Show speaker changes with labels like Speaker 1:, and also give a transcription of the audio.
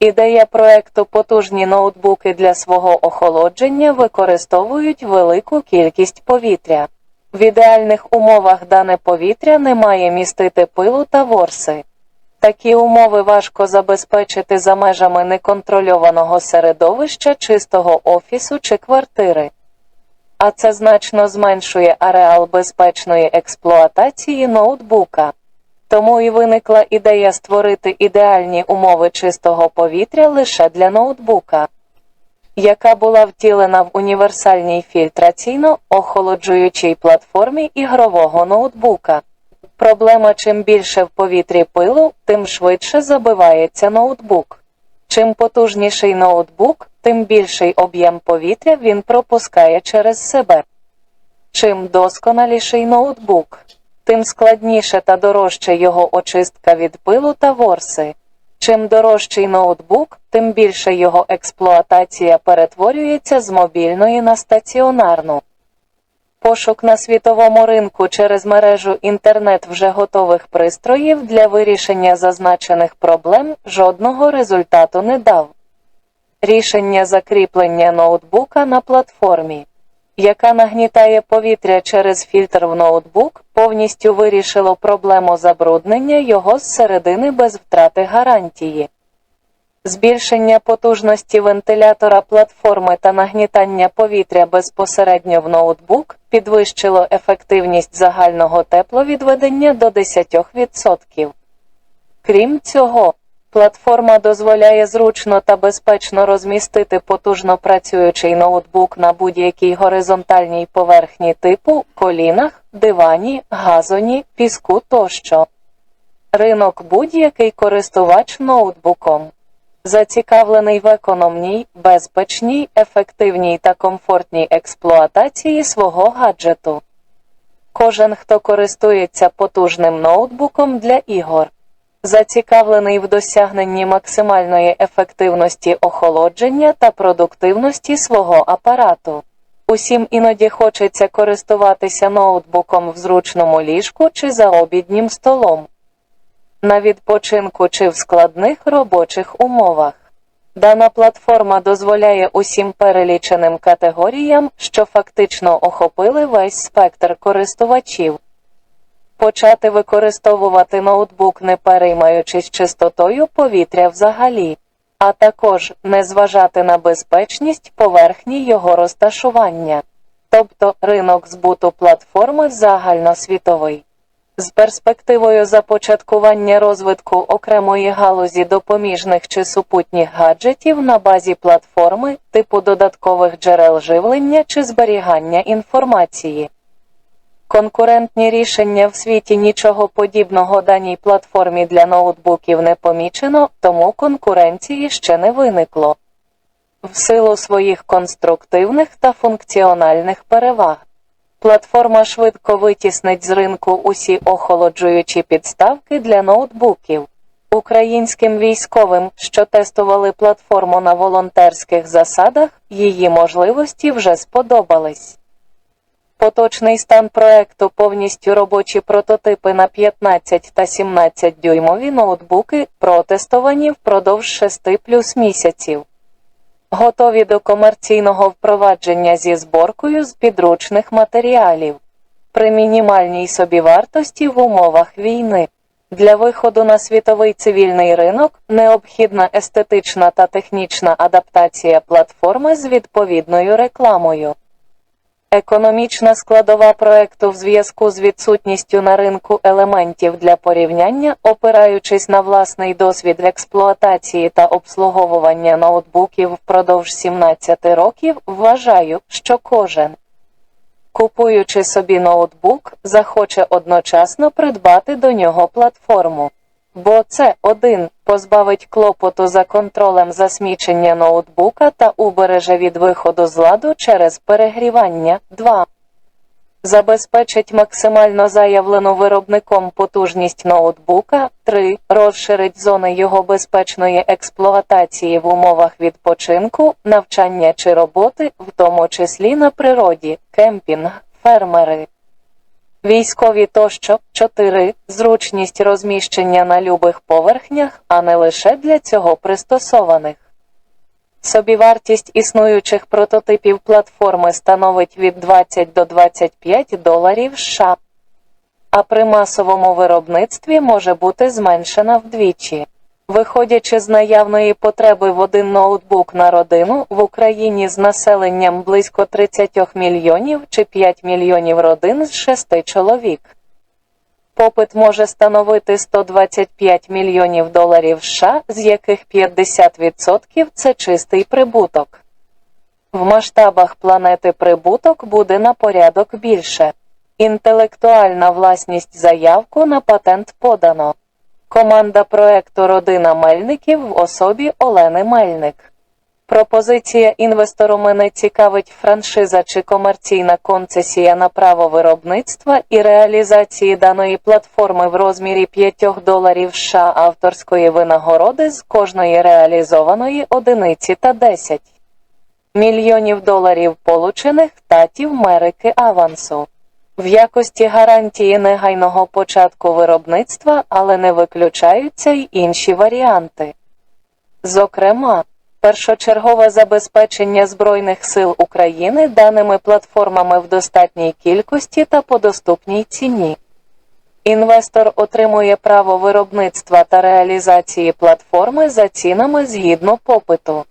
Speaker 1: Ідея проекту потужні ноутбуки для свого охолодження використовують велику кількість повітря. В ідеальних умовах дане повітря не має містити пилу та ворси. Такі умови важко забезпечити за межами неконтрольованого середовища чистого офісу чи квартири. А це значно зменшує ареал безпечної експлуатації ноутбука. Тому і виникла ідея створити ідеальні умови чистого повітря лише для ноутбука, яка була втілена в універсальній фільтраційно охолоджуючій платформі ігрового ноутбука. Проблема чим більше в повітрі пилу, тим швидше забивається ноутбук. Чим потужніший ноутбук, тим більший об'єм повітря він пропускає через себе. Чим досконаліший ноутбук, тим складніше та дорожче його очистка від пилу та ворси. Чим дорожчий ноутбук, тим більше його експлуатація перетворюється з мобільної на стаціонарну. Пошук на світовому ринку через мережу інтернет вже готових пристроїв для вирішення зазначених проблем жодного результату не дав. Рішення закріплення ноутбука на платформі, яка нагнітає повітря через фільтр в ноутбук, повністю вирішило проблему забруднення його зсередини без втрати гарантії. Збільшення потужності вентилятора платформи та нагнітання повітря безпосередньо в ноутбук підвищило ефективність загального тепловідведення до 10%. Крім цього, платформа дозволяє зручно та безпечно розмістити потужно працюючий ноутбук на будь-якій горизонтальній поверхні типу колінах, дивані, газоні, піску тощо. Ринок будь-який користувач ноутбуком. Зацікавлений в економній, безпечній, ефективній та комфортній експлуатації свого гаджету. Кожен, хто користується потужним ноутбуком для ігор, зацікавлений в досягненні максимальної ефективності охолодження та продуктивності свого апарату. Усім іноді хочеться користуватися ноутбуком в зручному ліжку чи за обіднім столом на відпочинку чи в складних робочих умовах. Дана платформа дозволяє усім переліченим категоріям, що фактично охопили весь спектр користувачів, почати використовувати ноутбук, не переймаючись чистотою повітря взагалі, а також не зважати на безпечність поверхні його розташування, тобто ринок збуту платформи загальносвітовий. З перспективою започаткування розвитку окремої галузі допоміжних чи супутніх гаджетів на базі платформи, типу додаткових джерел живлення чи зберігання інформації. Конкурентні рішення в світі нічого подібного даній платформі для ноутбуків не помічено, тому конкуренції ще не виникло. В силу своїх конструктивних та функціональних переваг. Платформа швидко витіснить з ринку усі охолоджуючі підставки для ноутбуків. Українським військовим, що тестували платформу на волонтерських засадах, її можливості вже сподобались. Поточний стан проекту повністю робочі прототипи на 15 та 17 дюймові ноутбуки протестовані впродовж 6 плюс місяців готові до комерційного впровадження зі зборкою з підручних матеріалів при мінімальній собівартості в умовах війни. Для виходу на світовий цивільний ринок необхідна естетична та технічна адаптація платформи з відповідною рекламою. Економічна складова проекту в зв'язку з відсутністю на ринку елементів для порівняння, опираючись на власний досвід експлуатації та обслуговування ноутбуків впродовж 17 років, вважаю, що кожен, купуючи собі ноутбук, захоче одночасно придбати до нього платформу. Бо це один позбавить клопоту за контролем засмічення ноутбука та убереже від виходу з ладу через перегрівання 2. Забезпечить максимально заявлену виробником потужність ноутбука 3. Розширить зони його безпечної експлуатації в умовах відпочинку, навчання чи роботи, в тому числі на природі, кемпінг, фермери. Військові тощо 4. Зручність розміщення на любих поверхнях, а не лише для цього пристосованих. Собівартість існуючих прототипів платформи становить від 20 до 25 доларів США, а при масовому виробництві може бути зменшена вдвічі. Виходячи з наявної потреби в один ноутбук на родину, в Україні з населенням близько 30 мільйонів чи 5 мільйонів родин з 6 чоловік. Попит може становити 125 мільйонів доларів США, з яких 50% це чистий прибуток. В масштабах планети прибуток буде на порядок більше. Інтелектуальна власність заявку на патент подано. Команда проекту Родина Мельників в особі Олени Мельник. Пропозиція інвестору мене цікавить франшиза чи комерційна концесія на право виробництва і реалізації даної платформи в розмірі 5 доларів США авторської винагороди з кожної реалізованої одиниці та 10 мільйонів доларів получених татів Мерики авансу. В якості гарантії негайного початку виробництва, але не виключаються й інші варіанти. Зокрема, першочергове забезпечення Збройних сил України даними платформами в достатній кількості та по доступній ціні. Інвестор отримує право виробництва та реалізації платформи за цінами згідно попиту.